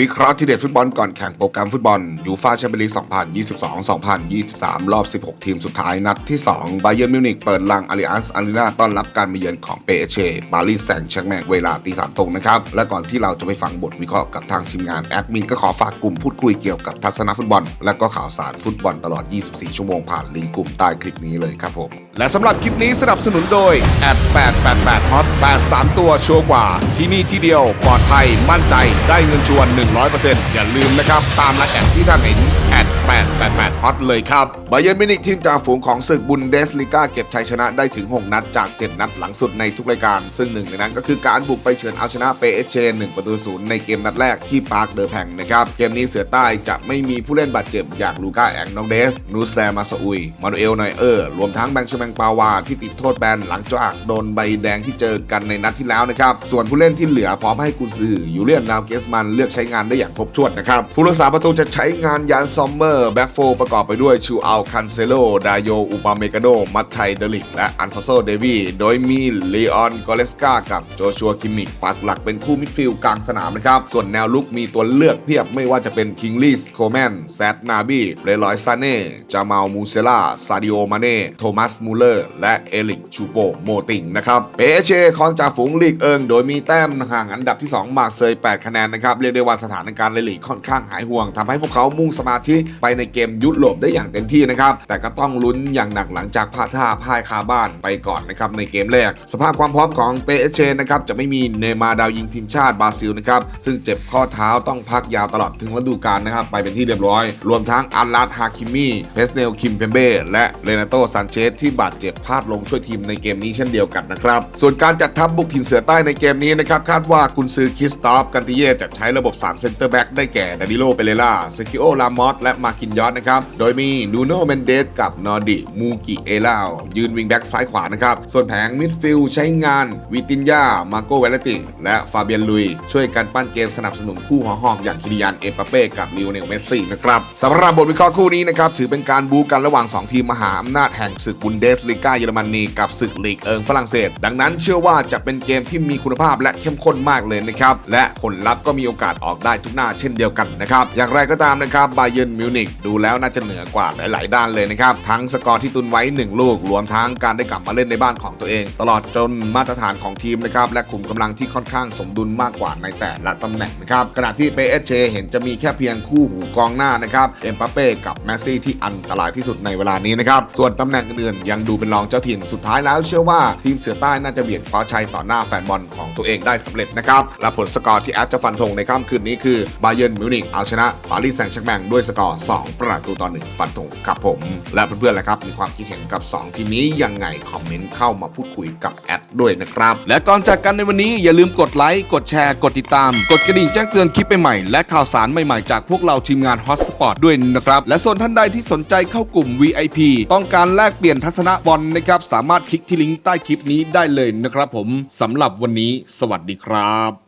วิเคราะห์ที่เด็ดฟุตบอลก่อนแข่งโปรแกรมฟุตบอลยูฟาแชมเปี้ยนลีก 2022-2023 รอบ 16 ทีมสุดท้ายนัดที่ 2 บาเยิร์นมิวนิกเปิดลังอาริอันส์อารีนาต้อนรับการมาเยือนของเปเชปารีสแซงต์แชร์กแมงเวลาตีสามตรงนะครับ และก่อนที่เราจะไปฟังบทวิเคราะห์กับทางทีมงานแอดมินก็ขอฝากกลุ่มพูดคุยเกี่ยวกับทัศนฟุตบอล และก็ข่าวสารฟุตบอลตลอด 24 ชั่วโมงผ่านลิงก์กลุ่มใต้คลิปนี้เลยครับผมและสำหรับคลิปนี้สนับสนุนโดยแอด888ฮอต83 ตัวชัวร์กว่าที่นี่ที่เดียวปลอดภัยมั่นใจได้เงินชวน100%อย่าลืมนะครับตามรายแอดที่ท่านเห็นแอด888ฮอตเลยครับบาเยิร์นมิวนิกทีมจ่าฝูงของศึกบุนเดสลิก้าเก็บชัยชนะได้ถึง 6 นัดจาก 7 นัดหลังสุดในทุกรายการ ซึ่งหนึ่งในนั้นก็คือการบุกไปเฉือนเอาชนะเปเอเชน1ประตูศูนย์ในเกมนัดแรกที่ปาร์คเดอร์แพงนะครับ เกมนี้เสือใต้จะไม่มีผู้เล่นบาดเจ็บอย่างลูก้าแองนองเดส นูแซมาซาอุย มานูเอลไนเออร์ รวมทั้งแบงค์ชแมงปาวาที่ติดโทษแบนหลังจากโดนใบแดงที่เจอกันในนัดที่แล้วนะครับส่วนผู้เล่นที่เหลือพร้อมให้กุนซือยูเลียนนาวเกสมันเลือกใช้งานได้อย่างครบถ้วนนะครับ ผู้รักษาประตูจะใช้งานยานซอมเมอร์แบ็กโฟประกอบไปด้วยชูอัลคันเซโล ดาโยอุปาเมกาโด มัตไทเดลิก และอันฟาโซเดวีโดยมีลีออนกอเลสกากับโจชัวคิมิกปักหลักเป็นคู่มิดฟิลด์กลางสนามนะครับ ส่วนแนวลุกมีตัวเลือกเพียบไม่ว่าจะเป็นคิงลีสโคแมนแซดนาบีเรลอยซาเน่จามาลมูเซล่าซาดิโอมาเน่โทมัสมูเลอร์ และเอลิกชูโปโมติงนะครับเปเชของจ่าฝูงลีกเอิงโดยมีแต้มห่างอันดับที่ 2 มาเซย8คะแนนนะครับเรียกได้ว่าสถานการณ์ในลีกค่อนข้างหายห่วงทำให้พวกเขามุ่งสมาธิไปในเกมยุโรปได้อย่างเต็มที่นะครับ แต่ก็ต้องลุ้นอย่างหนักหลังจากพลาดท่าพ่ายคาบ้านไปก่อนนะครับในเกมแรก สภาพความพร้อมของเปเชนะครับจะไม่มีเนมาร์ดาวยิงทีมชาติบราซิลนะครับซึ่งเจ็บข้อเท้าต้องพักยาวตลอดถึงฤดูกาลนะครับไปเป็นที่เรียบร้อย รวมทั้งอัลลาดฮาคิมีเพสเนลคิมเพมเบ้และเรนาโตซันเชสที่บาดเจ็บพลาดลงช่วยทีมในเกมนี้เช่นเดียวกันนะครับส่วนการจัดทัพบุกถิ่นเสือใต้ในเกมนี้นะครับคาดว่ากุนซือคิสตอฟกันติเย่จะใช้ระบบ3เซนเตอร์แบ็กได้แก่ดานิโลเปเรล่าเซคิโอลามอสและมากินยอสนะครับ โดยมีนูโนเมนเดสกับนอร์ดิมูกิเอลาวยืนวิงแบ็กซ้ายขวานะครับ ส่วนแผงมิดฟิลด์ใช้งานวิตินยามาโกเวลติและฟาเบียนลุย ช่วยกันปั้นเกมสนับสนุนคู่หัวหอกอย่างคิริยานเอปาเป้กับลิโอเนลเมสซี่นะครับสำหรับบทวิเคราะห์คู่นี้นะครับถือเป็นการบู๊กันระหว่าง 2 ทีมมหาอำนาจแห่งศึกบุนเดสลิก้าเยอรมนีกับศึกลีกเอิงฝรั่งเศส ดังนั้นเชื่อว่าจะเป็นเกมที่มีคุณภาพและเข้มข้นมากเลยนะครับและผลลัพธ์ก็มีโอกาสออกได้ทุกหน้าเช่นเดียวกันนะครับ อย่างไรก็ตามนะครับบาเยิร์นมิวนิกดูแล้วน่าจะเหนือกว่าหลาย ๆ ด้านเลยนะครับ ทั้งสกอร์ที่ตุนไว้ 1 ลูก รวมทั้งการได้กลับมาเล่นในบ้านของตัวเอง ตลอดจนมาตรฐานของทีมนะครับและขุมกำลังที่ค่อนข้างสมดุลมากกว่าในแต่ละตำแหน่งนะครับขณะที่เปเอเชเห็นจะมีแค่เพียงคู่หูกองหน้านะครับเอ็มปาเป้กับแมสซี่ที่อันตรายที่สุดในเวลานี้นะครับส่วนตำแหน่งอื่นๆยังดูเป็นรองเจ้าถิ่นสุดท้ายแล้วเชื่อว่าทีมเสือใต้น่าจะเบียดคว้าชัยต่อหน้าแฟนบอลของตัวเองได้สำเร็จนะครับและผลสกอร์ที่แอดจะฟันธงในค่ำคืนนี้คือบาเยิร์นมิวนิกเอาชนะปารีสแซงต์แชร์กแมงด้วยสกอร์ 2 ประตูต่อ1ฟันธงครับผม และเพื่อนๆล่ะครับ มีความคิดเห็นกับ 2 ทีมนี้ยังไง คอมเมนต์เข้ามาพูดคุยกับแอดด้วยนะครับ และก่อนจากกันในวันนี้อย่าลืมกดไลค์กดแชร์ กดติดตาม กดกระดิ่งแจ้งเตือนคลิปใหม่ๆและข่าวสารใหม่ๆจากพวกเราทีมงาน Hotspot ด้วยนะครับและส่วนท่านใดที่สนใจเข้ากลุ่ม VIP ต้องการแลกเปลี่ยนทัศนะบอลนะครับสามารถคลิกที่ลิงก์ใต้คลิปนี้ได้เลยนะครับผมสำหรับวันนี้ สวัสดีครับ